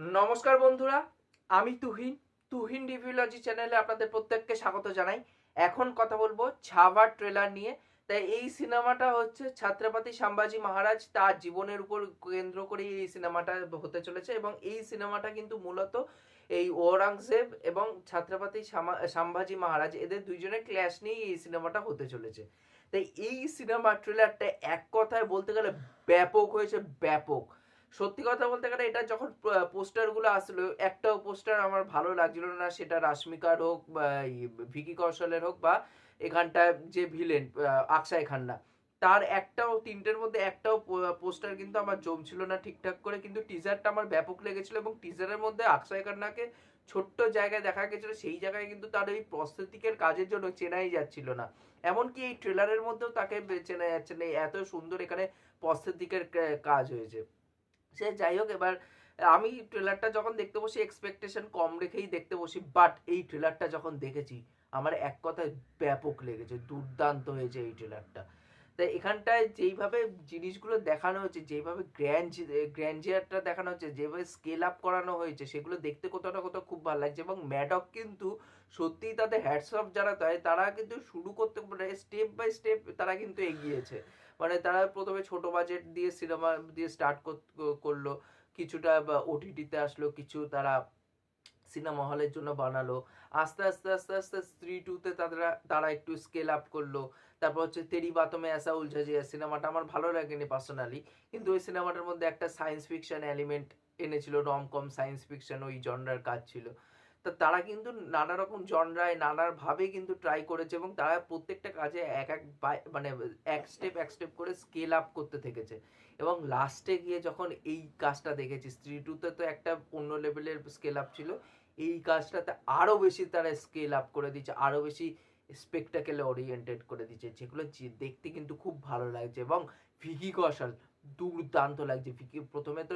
নমস্কার বন্ধুরা, আমি তুহিন। তুহিন রিভিউলজি চ্যানেলে আপনাদের প্রত্যেককে স্বাগত জানাই। এখন কথা বলব ছাবার ট্রেলার নিয়ে। তাই এই সিনেমাটা হচ্ছে ছাত্রপতি সম্ভাজি মহারাজ তার জীবনের উপর কেন্দ্র করে এই সিনেমাটা হতে চলেছে এবং এই সিনেমাটা কিন্তু মূলত এই ঔরঙ্গজেব এবং ছাত্রপতি সামা- সম্ভাজি মহারাজ এদের দুইজনের ক্ল্যাশ নিয়েই এই সিনেমাটা হতে চলেছে। তাই এই সিনেমা ট্রেলারটা এক কথায় বলতে গেলে ব্যাপক হয়েছে, ব্যাপক। সত্যি কথা বলতে গেলে এটা যখন পোস্টারগুলো আসলো, একটাও পোস্টার আমার ভালো লাগছিল না, সেটা রাশ্মিকার হোক বা ভিকি কৌশলের হোক বা এখানটায় যে ভিলেন আকসাই খান্না, তার একটাও, তিনটের মধ্যে একটাও পোস্টার কিন্তু আমার জমছিল না ঠিকঠাক করে, কিন্তু টিজারটা আমার ব্যাপক লেগেছিল এবং টিজারের মধ্যে আকসাই খান্নাকে ছোট্ট জায়গায় দেখা গেছিল, সেই জায়গায় কিন্তু তার ওই প্রস্থেটিকের কাজের জন্য চেনাই যাচ্ছিল না। এমনকি এই ট্রেলারের মধ্যেও তাকে চেনা যাচ্ছে না এত সুন্দর এখানে প্রস্থেটিকের কাজ হয়েছে। সে যাই হোক, এবার আমি ট্রেলারটা যখন দেখতে বসি এক্সপেকটেশন কম রেখেই দেখতে বসি বাট এই ট্রেলারটা যখন দেখেছি, আমার এক কথায় ব্যাপক লেগেছে, দুর্দান্ত হয়েছে এই ট্রেলারটা তাই এখানটায় যেইভাবে জিনিসগুলো দেখানো হয়েছে, যেইভাবে গ্র্যান্ড গ্র্যান্ডিয়ারটা দেখানো হচ্ছে যেভাবে স্কেল আপ করানো হয়েছে, সেগুলো দেখতে কোথাও না কোথাও খুব ভালো লাগছে। এবং ম্যাডক কিন্তু সত্যিই তাদের হ্যাটস অফ যারা দেয় তারা কিন্তু শুরু করতে মানে স্টেপ বাই স্টেপ তারা কিন্তু এগিয়েছে। মানে তারা প্রথমে ছোট বাজেট দিয়ে সিনেমা দিয়ে স্টার্ট করল। কিছুটা ওটিটিতে আসলো, কিছু তারা সিনেমা হলের জন্য বানালো। আস্তে আস্তে আস্তে আস্তে স্ত্রী টুতে তারা তারা একটু স্কেল আপ করল। তারপর হচ্ছে তেরি বাতমে আসা উলঝা যে সিনেমাটা আমার ভালো লাগেনি পার্সোনালি কিন্তু ওই সিনেমাটার মধ্যে একটা সায়েন্স ফিকশান এলিমেন্ট এনেছিল রম কম সায়েন্স ফিকশন ওই জনরার কাজ ছিল। তা তারা কিন্তু নানা রকম জনরায় নানাভাবে কিন্তু ট্রাই করেছে এবং তারা প্রত্যেকটা কাজে এক এক মানে এক স্টেপ এক স্টেপ করে স্কেল আপ করতে থেকেছে। এবং লাস্টে গিয়ে যখন এই কাজটা দেখেছি স্ত্রী টুতে তো একটা অন্য লেভেলের স্কেল আপ ছিল। এই কাজটাতে আরও বেশি তারা স্কেল আপ করে দিচ্ছে আরও বেশি স্পেকটাকেলে ওরিয়েন্টেড করে দিচ্ছে যেগুলো দেখতে কিন্তু খুব ভালো লাগছে এবং ভিকি কৌশল দুর্দান্ত লাগছে। ভিকি প্রথমে তো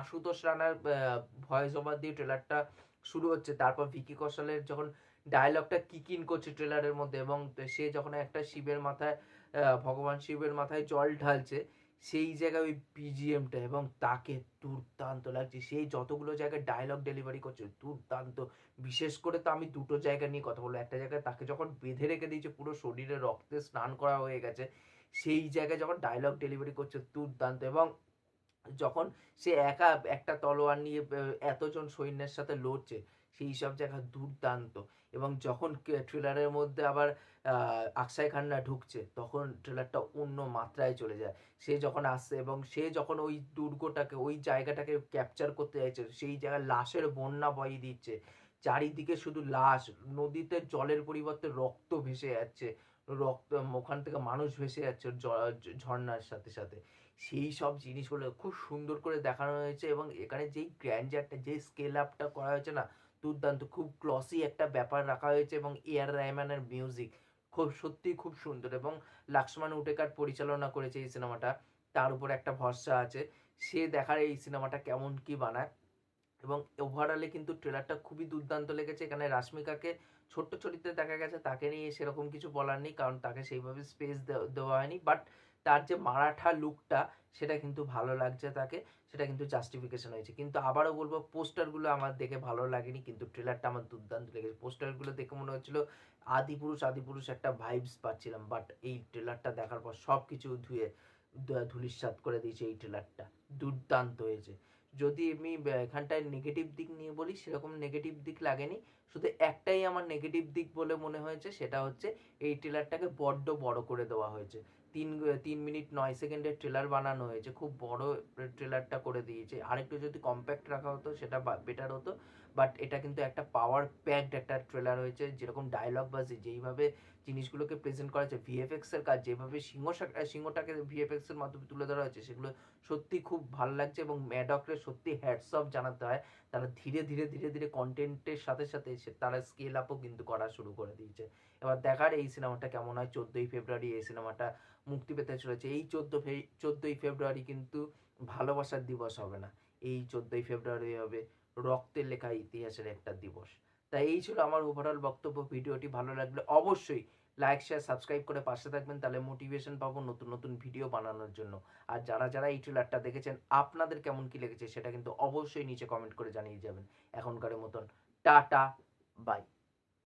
আশুতোষ রানার ভয়েস ওভার দিয়ে ট্রেলারটা শুরু হচ্ছে। তারপর ভিকি কৌশলের যখন ডায়লগটা কিক ইন করছে ট্রেলারের মধ্যে এবং সে যখন একটা শিবের মাথায় ভগবান শিবের মাথায় জল ঢালছে, সেই জায়গায় ওই বিজিএমটা এবং তাকে দুর্দান্ত লাগছে। সেই যতগুলো জায়গায় ডায়লগ ডেলিভারি করছে, দুর্দান্ত। বিশেষ করে তো আমি দুটো জায়গা নিয়ে কথা বলব। একটা জায়গায় তাকে যখন বেঁধে রেখে দিয়েছে, পুরো শরীরে রক্তে স্নান করা হয়ে গেছে, সেই জায়গায় যখন ডায়লগ ডেলিভারি করছে, দুর্দান্ত এবং যখন সে একা একটা তলোয়ার নিয়ে এতজন সৈন্যের সাথে লড়ছে, সেই সব জায়গা দুর্দান্ত। এবং যখন ট্রেলারের মধ্যে আবার আকসাই খান্না ঢুকছে, তখন ট্রেলারটা অন্য মাত্রায় চলে যায়। সে যখন আসছে এবং সে যখন ওই দুর্গটাকে, ওই জায়গাটাকে ক্যাপচার করতে চাইছে সেই জায়গায় লাশের বন্যা বয়ে দিচ্ছে। চারিদিকে শুধু লাশ, নদীতে জলের পরিবর্তে রক্ত ভেসে যাচ্ছে। রক্ত ওখান থেকে মানুষ ভেসে যাচ্ছে ঝর্ণার সাথে সাথে। সেই সব জিনিসগুলো খুব সুন্দর করে দেখানো হয়েছে এবং এখানে যেই গ্র্যান্ডারটা যেই স্কেল আপটা করা হয়েছে না, দুর্দান্ত, খুব ক্লসি একটা ব্যাপার রাখা হয়েছে এবং এয়ার রহমানের মিউজিক খুব, সত্যি খুব সুন্দর এবং লাক্সমান উটেকার পরিচালনা করেছে এই সিনেমাটা তার উপর একটা ভরসা আছে। সে দেখার এই সিনেমাটা কেমন কি বানায়? এবং ওভারঅলে কিন্তু ট্রেলারটা খুবই দুর্দান্ত লেগেছে। এখানে রাশ্মিকাকে ছোট্ট চরিত্রে দেখা গেছে, তাকে নিয়ে সেরকম কিছু বলার নেই, কারণ তাকে সেইভাবে স্পেস দেওয়া হয়নি। বাট তার যে মারাঠা লুকটা সেটা কিন্তু ভালো লাগছে তাকে, সেটা কিন্তু জাস্টিফিকেশন হয়েছে। কিন্তু আবারও বলব পোস্টারগুলো আমার দেখে ভালো লাগেনি, কিন্তু ট্রেলারটা আমার দুর্দান্ত লেগেছে। পোস্টারগুলো দেখে মনে হচ্ছিল আদিপুরুষ আদিপুরুষ একটা ভাইবস পাচ্ছিলাম বাট এই ট্রেলারটা দেখার পর সব কিছু ধুয়ে ধুলিস্বাদ করে দিয়েছে এই ট্রেলারটা দুর্দান্ত হয়েছে। যদি আমি এখানটায় নেগেটিভ দিক নিয়ে বলি, সেরকম নেগেটিভ দিক লাগেনি। শুধু একটাই আমার নেগেটিভ দিক বলে মনে হয়েছে, সেটা হচ্ছে এই ট্রেলারটাকে বড্ড বড় করে দেওয়া হয়েছে। তিন তিন মিনিট নয় সেকেন্ডের ট্রেলার বানানো হয়েছে। খুব বড় ট্রেলারটা করে দিয়েছে। আরেকটু যদি কম্প্যাক্ট রাখা হতো, সেটা বেটার হতো। বাট এটা কিন্তু একটা পাওয়ার প্যাকড একটা ট্রেলার হয়েছে। যেরকম ডায়লগ বা যেইভাবে জিনিসগুলোকে প্রেজেন্ট করা হয়েছে ভিএফএক্স এর কাজ, যেভাবে সিংহ সিংহটাকে ভিএফএক্স এর মাধ্যমে তুলে ধরা হয়েছে, সেগুলো সত্যি খুব ভালো লাগছে এবং ম্যাডকরে সত্যি হ্যাটস অফ জানাতে হয়। তারা ধীরে ধীরে ধীরে ধীরে কন্টেন্টের সাথে সাথে তারা স্কেল আপও কিন্তু করা শুরু করে দিয়েছে। এবার দেখার এই সিনেমাটা কেমন হয়? চোদ্দোই ফেব্রুয়ারি এই সিনেমাটা মুক্তি পেতে চলেছে। এই চোদ্দ চোদ্দোই ফেব্রুয়ারি কিন্তু ভালোবাসার দিবস হবে না। এই চোদ্দোই ফেব্রুয়ারি হবে রক্তের লেখা ইতিহাসের একটা দিবস। তাই এই ছিল আমার ওভারঅল বক্তব্য। ভিডিওটি ভালো লাগলে অবশ্যই লাইক শেয়ার সাবস্ক্রাইব করে পাশে থাকবেন। তাহলে মোটিভেশন পাবো নতুন নতুন ভিডিও বানানোর জন্য। আর যারা যারা এই ট্রেলারটা দেখেছেন, আপনাদের কেমন কি লেগেছে সেটা কিন্তু অবশ্যই নিচে কমেন্ট করে জানিয়ে যাবেন। এখনকার মতন টাটা বাই